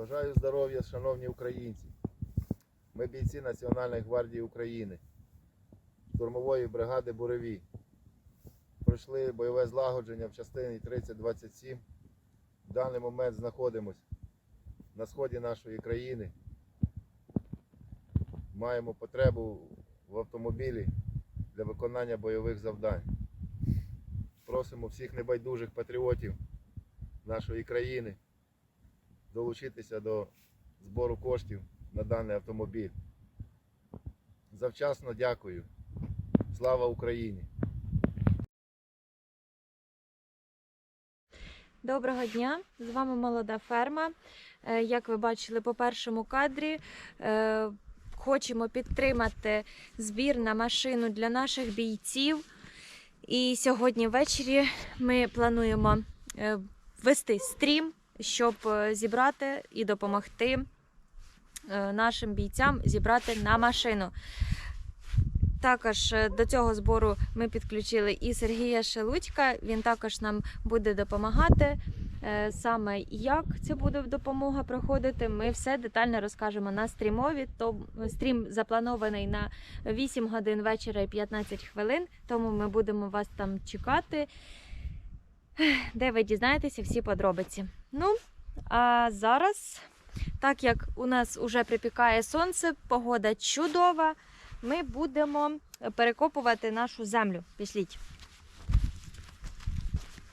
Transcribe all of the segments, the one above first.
Бажаю здоров'я, шановні українці. Ми бійці Національної гвардії України, штурмової бригади Буревій. Пройшли бойове злагодження в частині 3027. В даний момент знаходимося на сході нашої країни. Маємо потребу в автомобілі для виконання бойових завдань. Просимо всіх небайдужих патріотів нашої країни долучитися до збору коштів на даний автомобіль. Завчасно дякую. Слава Україні! Доброго дня! З вами молода ферма. Е, Як ви бачили по першому кадрі, е, хочемо підтримати збір на машину для наших бійців. І сьогодні ввечері ми плануємо е, вести стрім, щоб е, зібрати і допомогти е, нашим бійцям зібрати на машину. Також е, до цього збору ми підключили і Сергія Шелудька. Він також нам буде допомагати. Саме як це буде допомога проходити, ми все детально розкажемо на стрімові. То стрім запланований на 8 годин вечора і 15 хвилин. Тому ми будемо вас там чекати, де ви дізнаєтеся всі подробиці. Ну а зараз, так як у нас вже припікає сонце, погода чудова ми будемо перекопувати нашу землю. Пішліть.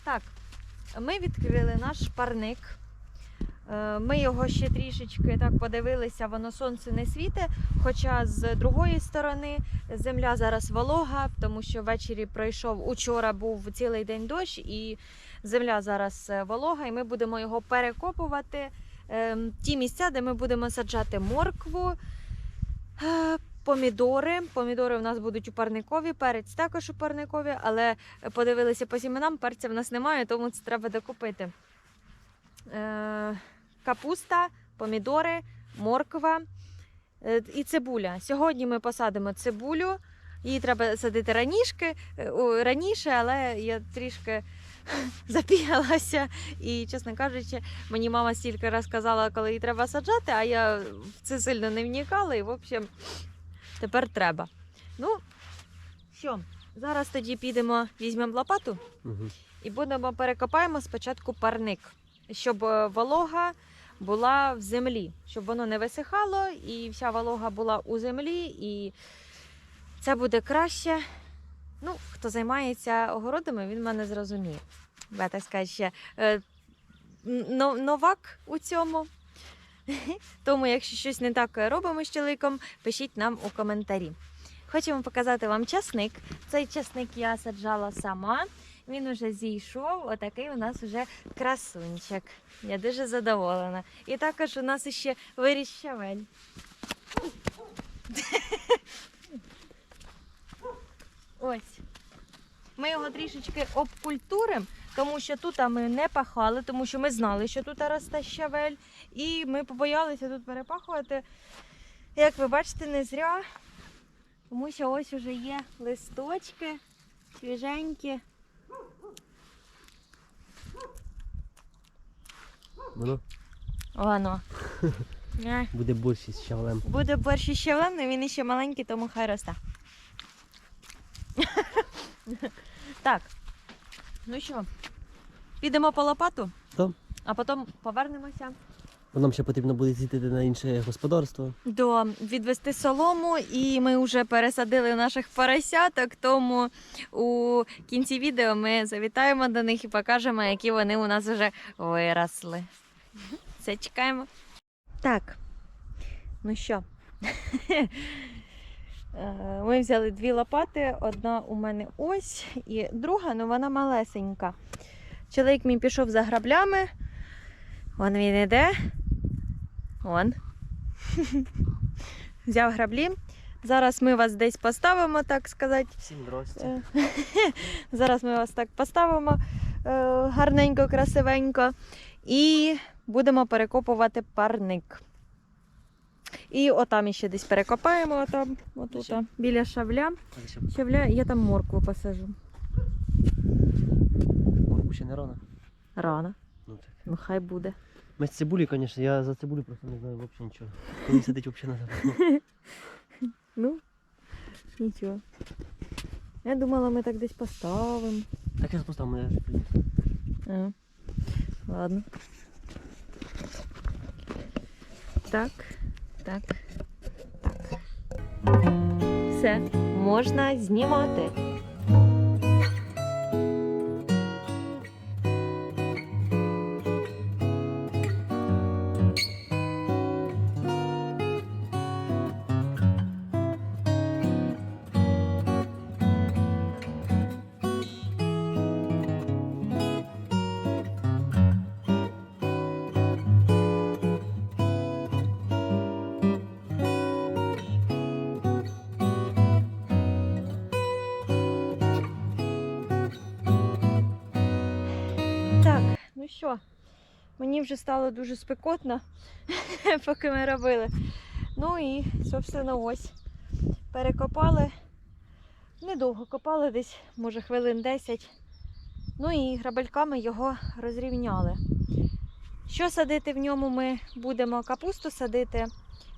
Так, ми відкрили наш парник. Е, Ми його ще трішечки так подивилися, воно сонце не світе. Хоча з другої сторони земля зараз волога, тому що ввечері пройшов учора був цілий день дощ, і земля зараз е, волога, і ми будемо його перекопувати. Е, Ті місця, де ми будемо саджати моркву. е, Помідори. Помідори у нас будуть у парникові, перець також у парникові, але подивилися по сіменам, перця в нас немає, тому це треба докупити. Е, капуста, помідори, морква е, і цибуля. Сьогодні ми посадимо цибулю. Її треба садити раніше, раніше, але я трішки запіялася. І, чесно кажучи, мені мама стільки раз казала, коли її треба саджати, а я в це сильно не вникала. І, в общем, тепер треба. Ну, що, зараз тоді підемо, візьмемо лопату Угу. і будемо перекопаємо спочатку парник, щоб е, волога була в землі, щоб воно не висихало і вся волога була у землі, і це буде краще. Ну, хто займається огородами, він мене зрозуміє. Я так сказати, ще е, новак у цьому. Тому, якщо щось не так робимо з чоловіком, пишіть нам у коментарі. Хочемо показати вам часник. Цей часник я саджала сама. Він уже зійшов. Отакий у нас вже красунчик. Я дуже задоволена. І також у нас ще виріс щавель. Ось. Ми його трішечки обкультуримо, тому що тут ми не пахали, тому що ми знали, що тут росте щавель. І ми побоялися тут перепахувати. Як ви бачите, не зря. Тому що ось уже є листочки свіженькі. Воно Воно. Е, буде більше з щавлем. Буде борщ ще влений, він ще маленький, тому хай росте. так. Ну що, підемо по лопату, Так. а потім повернемося. Нам ще потрібно буде зійти на інше господарство. до відвести солому, і ми вже пересадили наших поросяток. Тому у кінці відео ми завітаємо до них і покажемо, які вони у нас вже виросли. Все, чекаємо. Так. Ну що? Е, Ми взяли дві лопати. Одна у мене ось, і друга, ну вона малесенька. Чоловік мій пішов за граблями. Вон він іде. Вон. Взяв граблі. Зараз ми вас десь поставимо, так сказати. Всім здрасте. Е, Зараз ми вас так поставимо е, гарненько, красивенько. І будемо перекопувати парник. І отам ще десь перекопаємо, отам, отут, біля шавля. Шавля, я там моркву посажу. морку ще не рано. Рано. Ну так. Ну хай буде. Ми з цибулі, звісно, я за цибулю просто не знаю взагалі нічого. Коли сидить взагалі знаю. Ну, нічого. Я думала, ми так десь поставимо. Так я поставив мене. вже приніс. Ладно. Так, так, так. Все, можна знімати. Мені вже стало дуже спекотно, поки ми робили. Ну і, собственно, ось. Перекопали. Недовго копали, десь, може, хвилин 10. Ну і грабельками його розрівняли. Що садити в ньому ми будемо? Капусту садити,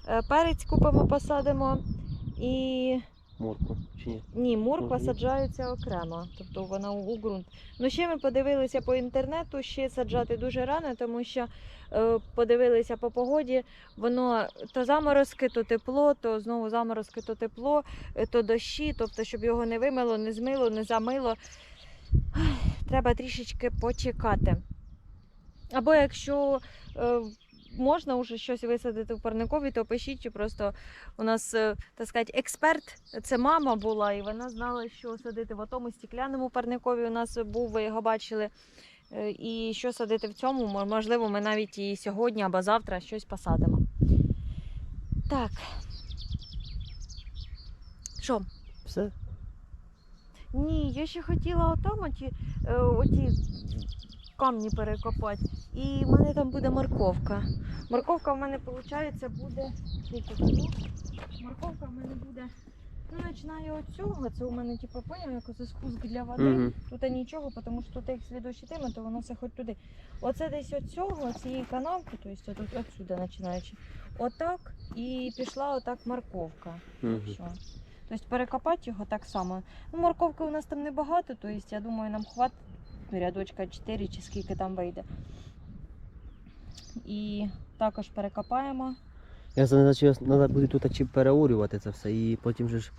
е, перець купимо, посадимо і Морку, чи ні? ні, морква Мгм. саджається окремо, тобто вона у, у ґрунт. Ну ще ми подивилися по інтернету, ще саджати дуже рано, тому що е, подивилися по погоді, воно то заморозки, то тепло, то знову заморозки, то тепло, е, то дощі, тобто, щоб його не вимило, не змило, не замило. Ай, Треба трішечки почекати. Або якщо е, можна вже щось висадити в парникові, то пишіть, чи просто у нас, е, так сказати, експерт, це мама була, і вона знала, що садити в тому стеклянному парникові. У нас був, ви його бачили. Е, І що садити в цьому, можливо, ми навіть і сьогодні або завтра щось посадимо. Так. Що? Все? Ні, я ще хотіла отам оті, е, оті камні перекопати. І в мене там буде морковка. Морковка в мене, виходить, буде. Морковка в мене буде. Ну, починаю от цього. Це у мене, типу, поняв, як оце спуск для води. Угу. Тут нічого, тому що тут як слідущі теми, то воно все хоч туди. Оце десь от цього, цієї канавки, тобто тут отсюди починаючи. Отак і пішла отак морковка. Що? Тобто перекопати його так само. Ну, морковки у нас там небагато, тобто я думаю, нам хватить рядочка 4 чи скільки там вийде. І також перекопаємо. Я знаю, що треба буде тут чи переорювати це все і потім же ж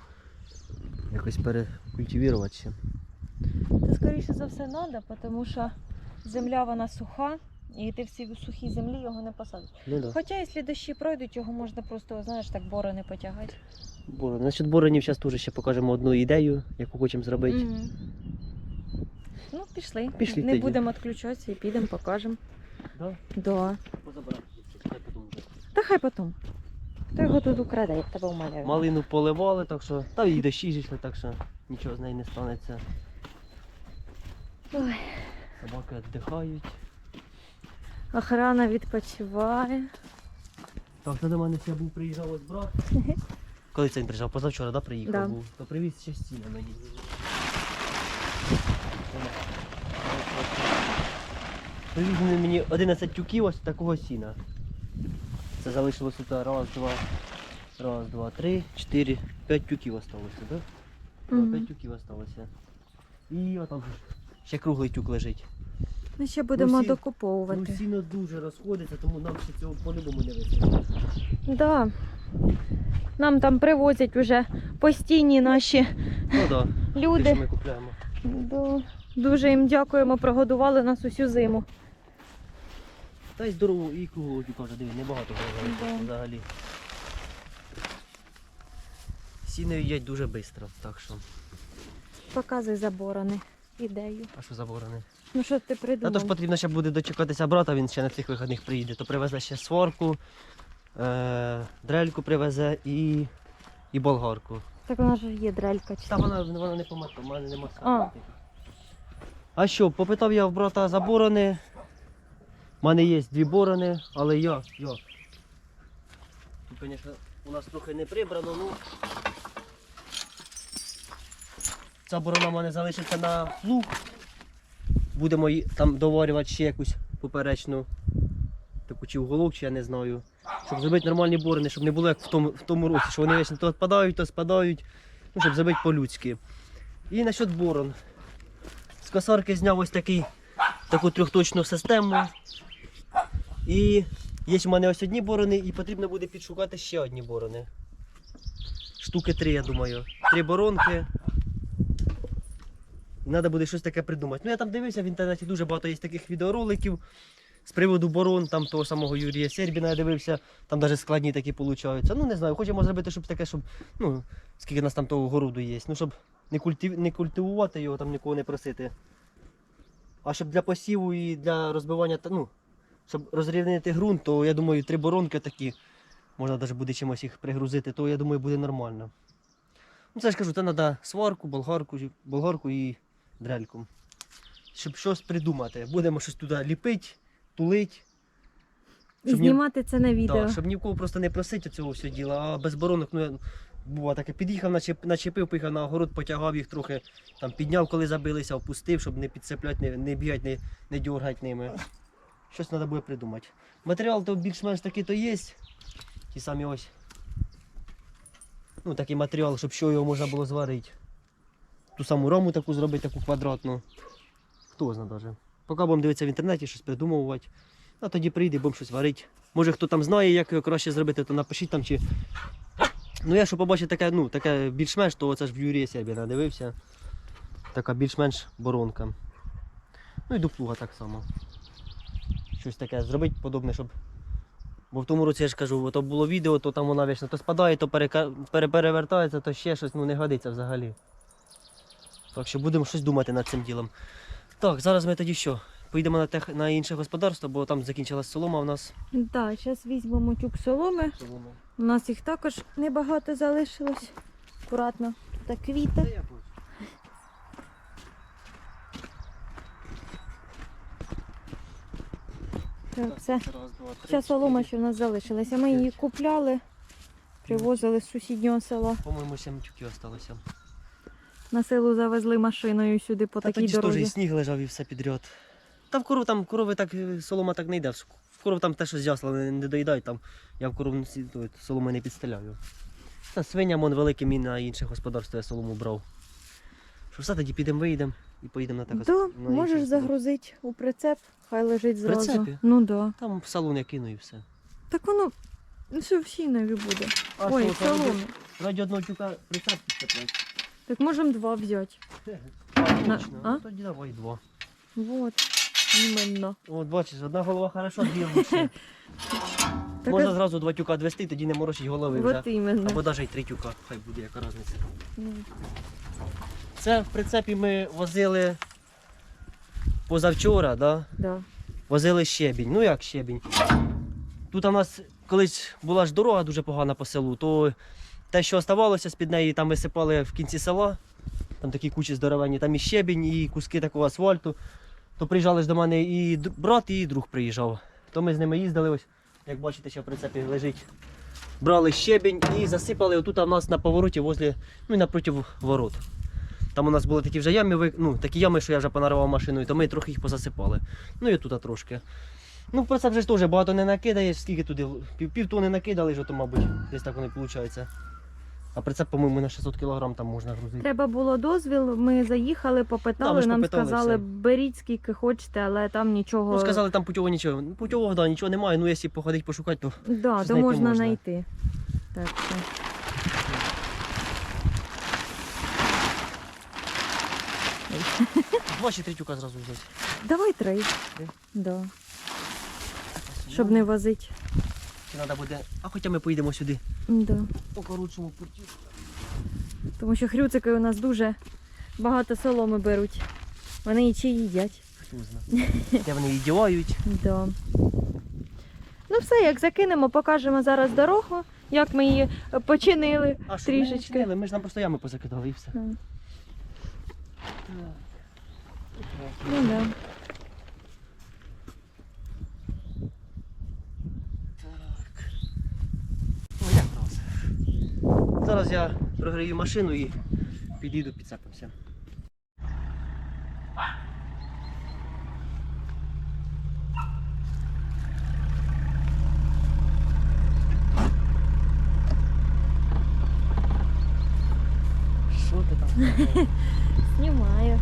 якось перекультивувати ще. Це скоріше за все треба, тому що земля вона суха, і ти всі в сухій землі його не посадиш. Ну так. Хоча, якщо дощі пройдуть, його можна просто, знаєш, так борони потягати. Да. Значить, боронів зараз теж ще покажемо одну ідею, яку хочемо зробити. Мгм. Ну, пішли. Пішли не тоді. будемо відключатися і підемо, покажемо. Да? Да. Позабирати. Хай потім вже. Та хай потім. Хто його тут украде, я тебе умоляю. Малину поливали, так що. Та і дощі зійшли, так що нічого з неї не станеться. Ой. Собаки віддихають. Охрана відпочиває. Так, то до мене ще був приїжджав ось брат. Коли це він приїжджав? Позавчора, да, приїхав Да. був. То привіз ще стіна мені. Привіз він мені 11 тюків ось такого сіна. Це залишилось тут раз, два, раз, два, три, чотири, п'ять тюків осталося, так? Да? П'ять тюків осталося. І отам ще круглий тюк лежить. Ми ще будемо всі- Ну, докуповувати. сіно дуже розходиться, тому нам ще цього по-любому не вистачить. Да. Нам там привозять вже постійні наші Ну да, те, люди. що ми купляємо. Да. Дуже їм дякуємо, прогодували нас усю зиму. Та й здорову і круглого тюка вже диви, небагато Да. взагалі. Сіно їдять дуже швидко, так що. Показуй заборони. Ідею. А що заборони? Ну що ти Та придумав? то ж потрібно ще буде дочекатися брата, він ще на цих вихідних приїде, то привезе ще сварку, е- дрельку привезе і, і болгарку. Так вона ж є дрелька. чи Та вона, вона не померла, в мене нема А. А що, попитав я в брата за борони. У мене є дві борони, але я, я. Тут, звісно, у нас трохи не прибрано, ну. Ця борона в мене залишиться на плуг. Будемо там доварювати ще якусь поперечну таку чи уголок, чи я не знаю. Щоб зробити нормальні борони, щоб не було як в тому, в тому році, що вони вечно то відпадають, то спадають. Ну, щоб зробити по-людськи. І насчет борон. Косарки зняв ось такий, таку трьохточну систему. І є в мене ось одні борони, і потрібно буде підшукати ще одні борони. Штуки три, я думаю. Три боронки. Треба буде щось таке придумати. Ну я там дивився в інтернеті дуже багато є таких відеороликів з приводу борон, там того самого Юрія Сербіна я дивився, там навіть складні такі получаються. Ну не знаю, хочемо зробити, щоб таке, щоб, ну, скільки нас там того городу є, ну щоб не, культи... не культивувати його, там нікого не просити. А щоб для посіву і для розбивання, ну, щоб розрівнити ґрунт, то я думаю, три боронки такі, можна навіть буде чимось їх пригрузити, то я думаю буде нормально. Ну це я ж кажу, це треба сварку, болгарку, болгарку і дрельку. Щоб щось придумати. Будемо щось туди ліпити, тулити. І Щоб ні- знімати це на відео. Так, щоб ні в кого просто не просити цього всього діла, а без боронок, ну бува таке, під'їхав, начепив, поїхав на огород, потягав їх трохи, там підняв, коли забилися, опустив, щоб не підцепляти, не, не бігати, не, не дергати ними. Щось треба буде придумати. Матеріал то більш-менш такий то є. Ті самі ось. Ну, такий матеріал, щоб що його можна було зварити. Ту саму раму таку зробити, таку квадратну. Хто знає навіть. Поки будемо дивитися в інтернеті, щось придумувати. А тоді прийде, будемо щось варити. Може хто там знає, як його краще зробити, то напишіть там чи. Ну я що побачив таке, ну, таке більш-менш, то це ж в Юрія Сербі надивився. Така більш-менш боронка. Ну і до плуга так само. Щось таке зробити подобне, щоб. Бо в тому році я ж кажу, то було відео, то там вона вічно то спадає, то перека... пере- перевертається, то ще щось ну, не годиться взагалі. Так що будемо щось думати над цим ділом. Так, зараз ми тоді що? Поїдемо на, тех... на інше господарство, бо там закінчилась солома в нас. Так, зараз візьмемо тюк соломи. Солома. У нас їх також небагато залишилось. Акуратно. Та квіти. Так, це вся солома, що в нас залишилася. Ми її купляли, привозили з сусіднього села. По-моєму, 7 тюків залишилося. На село завезли машиною сюди по Та такій тоді ж теж і сніг лежав і все підряд. Та в коров там корови так, е, солома так не йде. В коров там те, що з ясла не, доїдають, там я в коров соломи не підстеляю. Та свиням он великим і на інше господарство я солому брав. Що все, тоді підемо, виїдемо і поїдемо на те Да, на можеш загрузити у прицеп, хай лежить зразу. прицепі? Ну да. Там в салон я кину і все. Так воно ну, все в сінові буде. Ой, в салоні. Раді одного тюка прицеп підцепляти. Так можемо два взяти. А, точно. а? Ну, Тоді давай два. Вот. Іменно. От бачиш, одна голова хорошо, дві лучше. Так, Можна зразу два тюка відвести, тоді не морочить голови вже. от іменно. Або навіть три тюка, хай буде яка різниця. Ну, Це в прицепі ми возили позавчора, да? Да. возили щебінь. Ну як щебінь? Тут у нас колись була ж дорога дуже погана по селу, то те, що оставалося з-під неї, там висипали в кінці села, там такі кучі здоровенні, там і щебінь, і куски такого асфальту. То приїжджали ж до мене і брат, і друг приїжджав. То ми з ними їздили, ось, як бачите, ще в прицепі лежить. Брали щебінь і засипали отут у нас на повороті возле, ну і напроти ворот. Там у нас були такі вже ями, ну, такі ями, що я вже понаривав машиною, то ми трохи їх позасипали. Ну і тут трошки. Ну, про це вже ж теж багато не накидаєш, скільки туди пів, пів тони накидали, то, мабуть, десь так воно і виходить. А прицеп, по-моєму, на 600 кг там можна грузити. Треба було дозвіл, ми заїхали, Да, попитали, ми ж нам попитали, сказали, все. беріть скільки хочете, але там нічого. Ну, сказали, там путьового нічого. Ну, путьового, да, нічого немає, ну якщо походити, пошукати, то да, то знайти можна можна. знайти. Так, що. два чи три тюка зразу взяти. Давай три. Три? Да. Щоб не возити. Треба буде. А хоча ми поїдемо сюди Да. по коротшому путі. Тому що хрюцики у нас дуже багато соломи беруть. Вони і чи їдять. Хто знає. Де вони її дівають. Да. Ну все, як закинемо, покажемо зараз дорогу, як ми її починили А що ми не трішечки. Ми ж нам просто ями позакидали і все. Ну да. Зараз я прогрію машину і підійду підцепимося. Що ти там? Знімаю.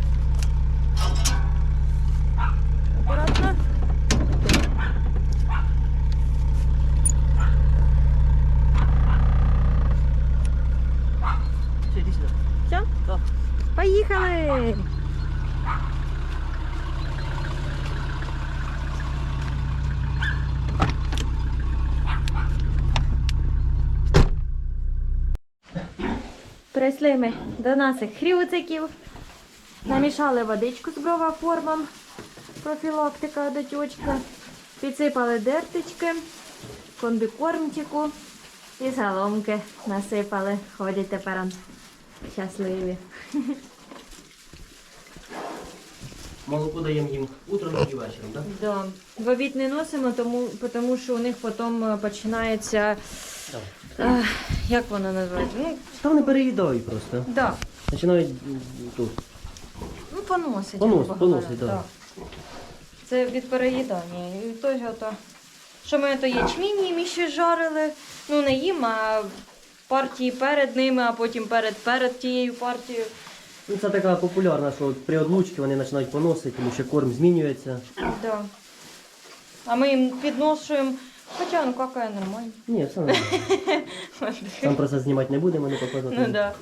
Аккуратно. Поїхали! Прийшли ми до наших хрюциків. Намішали водичку з бровоформом. Профілактика до тючки. Підсипали дертички, комбікормчику і соломки насипали. Ходять тепер щасливі. Молоко даємо їм утром і вечором, так? Да. В обід не носимо, тому, тому що у них потім е, починається. Е, як воно називається? Ну, Та вони переїдають просто. да. Починають м, тут. ну поносить. Понос- грубо поносить, говоря, да. Це від переїдання. І то, то, що ми то ячмінь їм ще жарили. Ну не їм, а партії перед ними, а потім перед перед тією партією. Ну, це така популярна, що при одлучці вони починають поносити, тому що корм змінюється. Да. А ми їм підношуємо. Хоча ну какая нормально. Ні, все нормально. Сам процес знімати не будемо, не показувати. Ну да.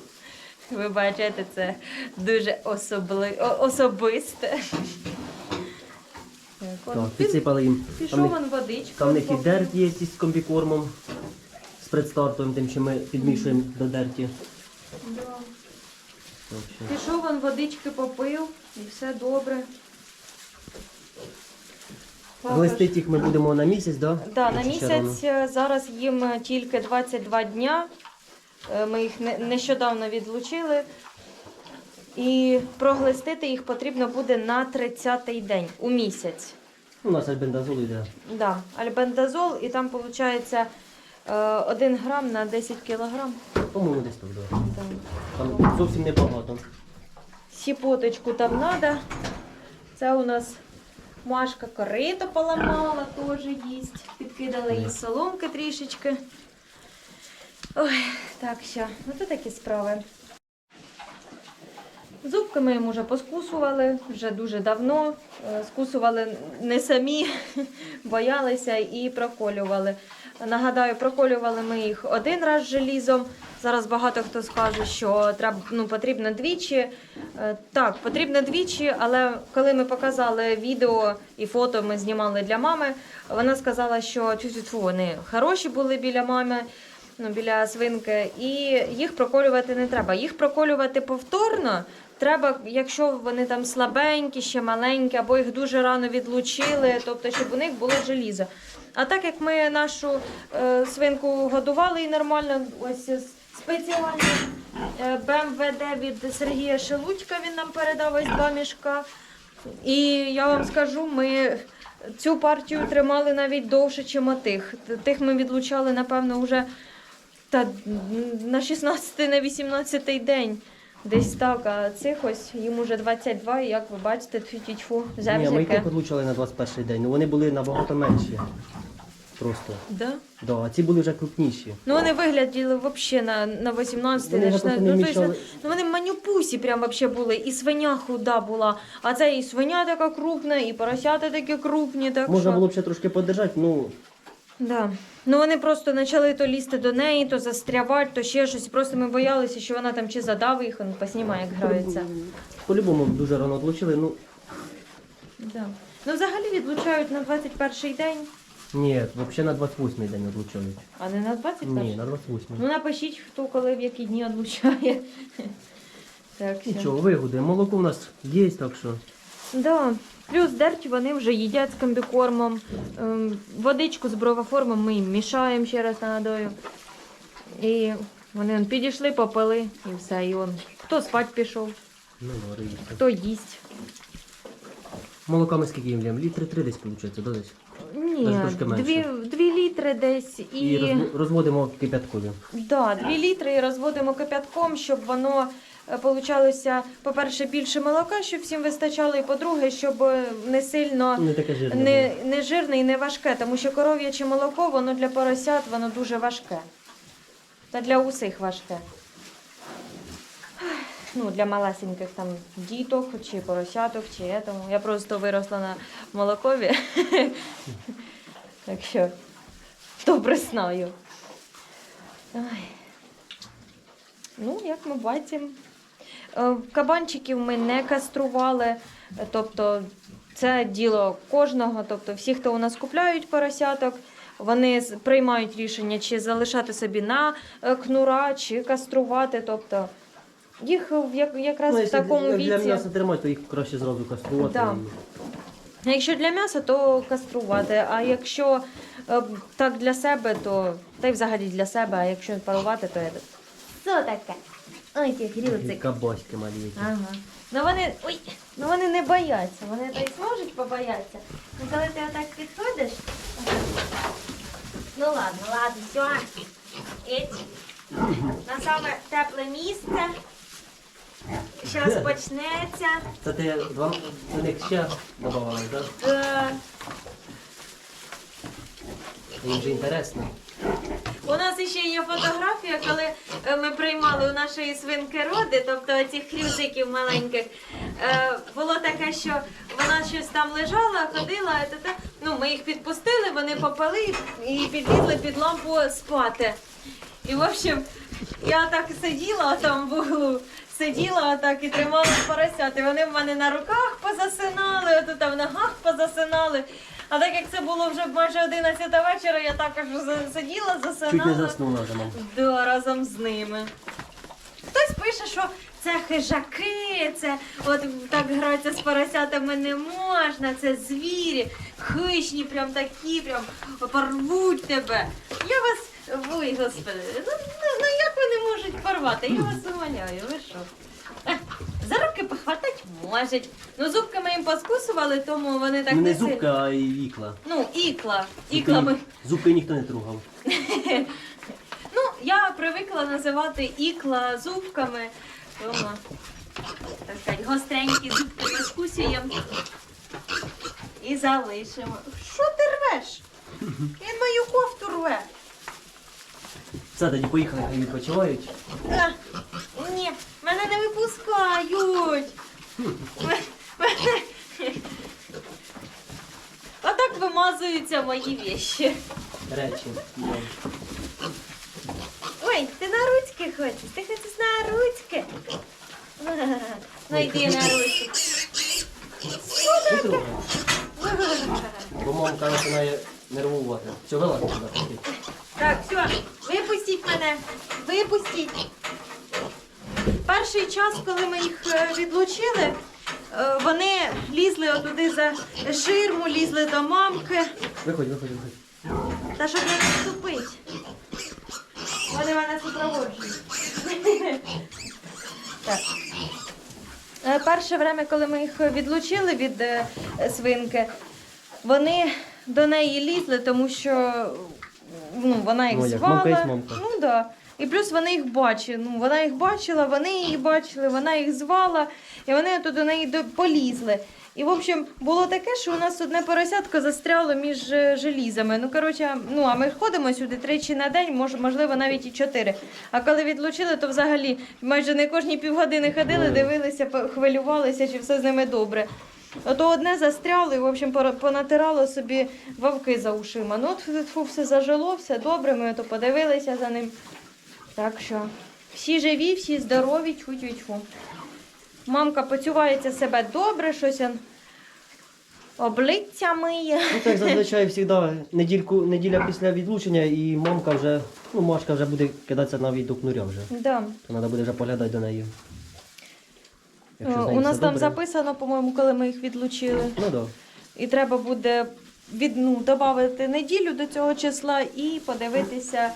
Ви бачите, це дуже особли... о- особисте. Так, підсипали їм. Там, Пішов в них- вон водичка. там в них і дерт є із комбікормом. З предстартовим, тим, що ми підмішуємо до дерті. Да. Так. Пішов вон водички попив і все добре. Папа Глистить їх ми будемо на місяць, да? Да, на Чи ще рано? місяць е, зараз їм е, тільки 22 дня. Е, Ми їх нещодавно відлучили. І проглистити їх потрібно буде на 30-й день у місяць. У нас альбендазол йде. Да, альбендазол, і там виходить 1 грам на 10 кілограм. По-моєму, десь так, да. Там зовсім небагато. Сіпоточку там треба. Це у нас Машка корито поламала, теж їсть. Підкидала їй соломки трішечки. Ой, так що, ну то такі справи. Зубки ми їм вже поскусували вже дуже давно. Е, Скусували не самі, боялися і проколювали. Нагадаю, проколювали ми їх один раз желізом. Зараз багато хто скаже, що треба, ну, потрібно двічі. Е, Так, потрібно двічі, але коли ми показали відео і фото ми знімали для мами, вона сказала, що тю-тю-тю, вони хороші були біля мами, ну, біля свинки, і їх проколювати не треба. Їх проколювати повторно. Треба, якщо вони там слабенькі, ще маленькі, або їх дуже рано відлучили, тобто, щоб у них було желізо. А так як ми нашу е, свинку годували і нормально, ось спеціально е, БМВД від Сергія Шелудька він нам передав ось два мішка. І я вам скажу, ми цю партію тримали навіть довше, ніж тих. Тих ми відлучали, напевно, вже та, на 16 на 18 день. Десь так, а цих ось їм уже 22, і як ви бачите, тьфу-тьфу, Ні, ми земзяки. так одлучали на 21 день, ну вони були набагато менші. Просто. Да? Да, а ці були вже крупніші. Ну вони вигляділи взагалі на, на 18 Вони на просто не Ну, то есть, ну вони манюпусі прям вообще були. І свиня худа була. А це і свиня така крупна, і поросята такі крупні. Так Можна що... було б ще трошки подержати, ну Да. Ну вони просто почали то лізти до неї, то застрявати, то ще щось. Просто ми боялися, що вона там чи задавить їх, он поснімає, як грається. по-любому дуже рано одлучили. Ну Да. Ну взагалі відлучають на 21-й день, ні, взагалі на 28-й день одлучили. а не на 21. Ні, на 28. Ну напишіть, хто коли в які дні одлучає. Так, що. Нічого, вигодуємо. Молоко у нас є, так що. Да. Плюс дерть вони вже їдять з комбікормом. Ем, Водичку з бровоформом ми їм мішаємо ще раз нагадую. І вони он, підійшли, попили і все. І он. Хто спать пішов, Ну, хто їсть. Молока ми скільки їм? Літри три десь виходить, десь? Ні, трошки менше. дві, дві літри десь і, І роз- розводимо кипяткові. да, дві літри і розводимо кипятком, щоб воно е, получалося, по-перше, більше молока, щоб всім вистачало, і по-друге, щоб е, не сильно Не таке жирне. не, було. не жирне і не важке, тому що коров'яче молоко, воно для поросят, воно дуже важке. Та для усіх важке. Ну, для малесеньких там діток чи поросяток, чи етому. Я просто виросла на молокові. Так що добре знаю. Ну, як ми бачимо. Е, Кабанчиків ми не кастрували, тобто це діло кожного. Тобто всі, хто у нас купляють поросяток, вони приймають рішення, чи залишати собі на е, кнура, чи каструвати. Тобто їх як, якраз Ну, в якщо такому для, для м'яса тримати, то їх краще зразу каструвати. Да. А Якщо для м'яса, то каструвати. А якщо е, так для себе, то та й взагалі для себе, а якщо парувати, то я. Що таке? Ой, ті І грілцик. Кабаськи. Ага. Ну вони. Ой, ну вони не бояться. Вони то й зможуть побоятися. Ну коли ти отак підходиш. Ну ладно, ладно, все. Іть. На саме тепле місце. Зараз почнеться. Це ти два до них ще додавали, так? Е, Їм же інтересно. У нас ще є фотографія, коли е, ми приймали у нашої свинки роди, тобто цих хрюзиків маленьких. Е, Було таке, що вона щось там лежала, ходила, та, та. ну ми їх підпустили, вони попали і підлізли під лампу спати. І в общем, я так сиділа там в углу, сиділа так і тримала поросят. І вони в мене на руках позасинали, отут в ногах позасинали. А так як це було вже майже 11 вечора, я також сиділа, засинала. Чуть не заснула вже мам. Да, разом з ними. Хтось пише, що це хижаки, це от так гратися з поросятами не можна, це звірі, хищні, прям такі, прям порвуть тебе. Я вас, ой, господи, ну, ну, ну як вони можуть порвати? Я вас умоляю, ви що? Е, За руки похватати можуть. Ну, зубки ми їм поскусували, тому вони так Ну не си- зубка, а й ікла. Ну, ікла. Зубки Ікла ми. Зубки ніхто не трогав. Ну, я привикла називати ікла зубками. Тому, так сказати, гостренькі зубки розкусуємо і залишимо. Що ти рвеш? Він мою кофту рве. Все, тоді поїхали, хай відпочивають. А, ні, мене не випускають. Мене- Отак вимазуються мої вещи. Речі. Ой, ти на ручки хочеш? Ти хочеш на ручки? Ну йди на ручки. Не трогай. Бо мамка починає нервувати. Все, вилазь сюди. Так, все, мене. Випустіть. Перший час, коли ми їх е, відлучили, е, вони лізли отуди за ширму, лізли до мамки. Виходь, виходь, виходь. Та щоб не наступить. Вони мене супроводжують. так. Е, Перше время, коли ми їх відлучили від свинки, вони до неї лізли, тому що ну, вона їх Ну, як звала. мамка є мамка. Ну да. І плюс вони їх бачили. Ну, вона їх бачила, вони її бачили, вона їх звала, і вони тут до неї до- полізли. І, в общем, було таке, що у нас одне поросятко застряло між е, желізами. Ну, коротше, ну а ми ходимо сюди тричі на день, мож, можливо, навіть і чотири. А коли відлучили, то взагалі майже не кожні півгодини ходили, дивилися, по- хвилювалися, чи все з ними добре. Ото одне застряло і, в общем, понатирало собі вовки за ушима. Ну, от фу, все зажило, все добре, ми то подивилися за ним. Так що всі живі, всі здорові, тьфу-тьфу-тьфу. Мамка почувається себе добре, щось он обличчя миє. Ну так зазвичай завжди недільку, неділя після відлучення і мамка вже, ну Машка вже буде кидатися навіть до кнуря вже. Да. То треба буде вже поглядати до неї. Якщо з нею У нас все там добре. записано, по-моєму, коли ми їх відлучили. Ну да. І треба буде від, ну, додати неділю до цього числа і подивитися,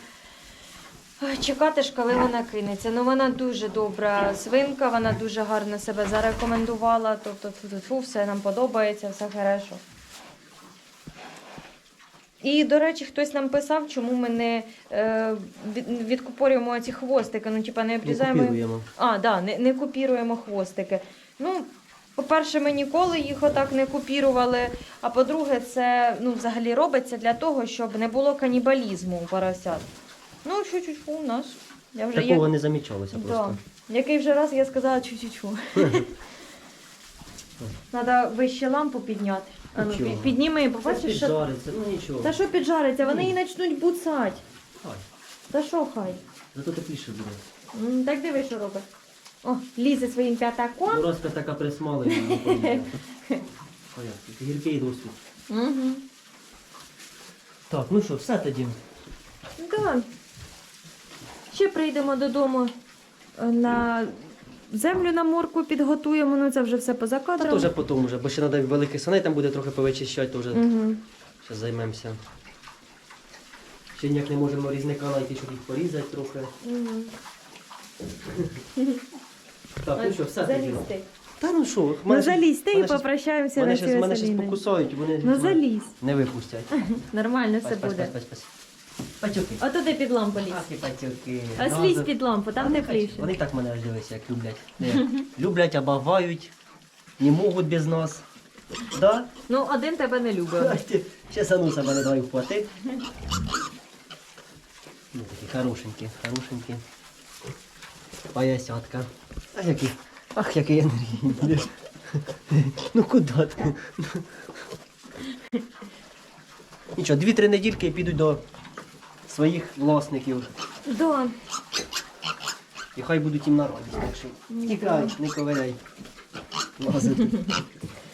е, чекати ж, коли вона кинеться. Ну вона дуже добра свинка, вона дуже гарно себе зарекомендувала. Тобто, тьфу-тьфу, все нам подобається, все хорошо. І, до речі, хтось нам писав, чому ми не е, відкупорюємо ці хвостики. Ну, типа, не Не купіруємо. А, да, не, не купіруємо хвостики. Ну, по-перше, ми ніколи їх отак не купірували. А по-друге, це ну, взагалі робиться для того, щоб не було канібалізму у поросят. Ну, що чуть у нас. Я вже Такого є. не замічалося Да, просто. Який вже раз я сказала чу-чу-чу. Треба вище лампу підняти. А ну, Нічого. пі- підніми, побачиш, що. Піджариться, ну нічого. Та що піджариться, вони і почнуть буцать. Хай. Та що хай? Зато тепліше буде. М, Так диви, що робить. О, лізе своїм п'ятаком. Морозка така присмала. і не поміняла. А? Гіркий досвід. Угу. Так, ну що, все тоді. Да. Ще прийдемо додому е, на землю на морку підготуємо, ну це вже все поза Та кадром. то вже потім вже, бо ще треба великий саней там буде трохи повичищати, то вже Угу. зараз займемося. Ще ніяк не можемо різника знайти, щоб їх порізати трохи. Угу. Так, ну що, все тоді. Залізь. Та ну що, Ну залізь ти і мене щас- попрощаємося Мене на щас, мене щас покусають, вони Ну залізь. не випустять. Нормально все Пась, пась, буде. пась, пась, пась. Патюки. А туди під лампу лізь. Ах, і патюки. А Ну, слізь під лампу, там Вони тепліше. Вони так мене дивися, як люблять. Не, люблять, обавають, не можуть без нас. Да? Ну, один тебе не любить. Ще сану себе не давай вхвати. Ну, такі хорошенькі, хорошенькі. Паясятка. Ах, який, ах, який енергійний. Ну куди ти? Нічого, дві-три недільки і підуть до своїх власників. Да. І хай будуть їм на радість. Так що тікай, не ковиряй. Лазити.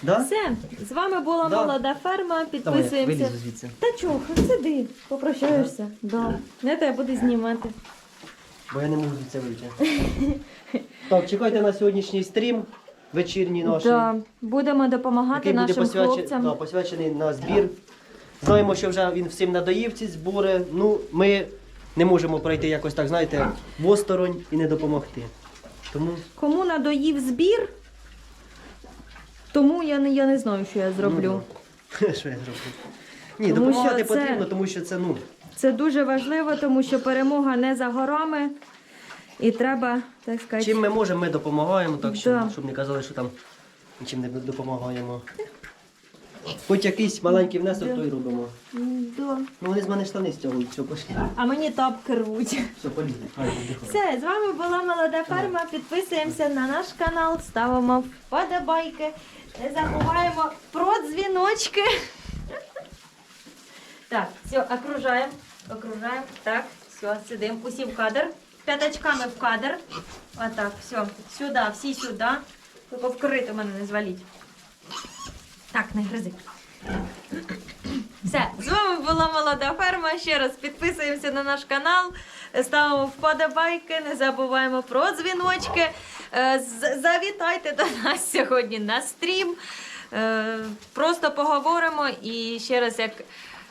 Да? Все, з вами була Да. молода ферма. Давай, Підписуємося. вилізу звідси. Та чого, сиди, попрощаєшся. Да. Не тебе буде знімати. Бо я не можу це вийти. Так, чекайте на сьогоднішній стрім вечірній наш. Да. Будемо допомагати який буде нашим посвячений, хлопцям. да, посвячений на збір. Знаємо, що вже він всім надоїв ці збори. Ну, ми не можемо пройти якось так, знаєте, в осторонь і не допомогти. Тому Кому надоїв збір, тому я не, я не знаю, що я зроблю. Ну, що я зроблю? Ні, Тому допомагати що це- потрібно, тому що це ну. Це дуже важливо, тому що перемога не за горами. І треба, так сказати. Чим ми можемо, ми допомагаємо, так що, Да. щоб не казали, що там нічим не допомагаємо. Хоч якийсь маленький внесок, то й робимо. Да. Ну вони з мене штани стягують, все, пошли. А мені тапки рвуть. Все, полізли. Все, з вами була молода ферма. Підписуємося на наш канал, ставимо вподобайки. Не забуваємо про дзвіночки. Так, все, окружаємо. Окружаємо. Так, все, сидимо. Усі в кадр. П'ятачками в кадр. Отак, все. Сюди, всі сюди. Тільки вкрито мене не зваліть. Так, не гризи. Все, з вами була молода ферма. Ще раз підписуємося на наш канал, ставимо вподобайки, не забуваємо про дзвіночки. Е, Завітайте до нас сьогодні на стрім. Е, Просто поговоримо і ще раз, як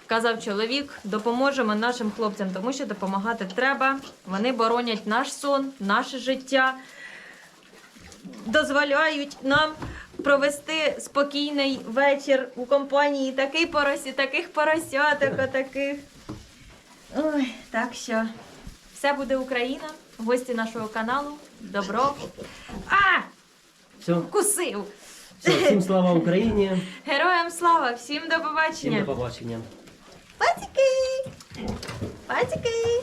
казав чоловік, допоможемо нашим хлопцям, тому що допомагати треба. Вони боронять наш сон, наше життя дозволяють нам провести спокійний вечір у компанії такий поросі, таких поросяток, отаких. Ой, так що все буде Україна, гості нашого каналу. Добро. А! Все, Вкусив! все, всім слава Україні. Героям слава! Всім до Всім побачення! до побачення. Патіки! Патіки!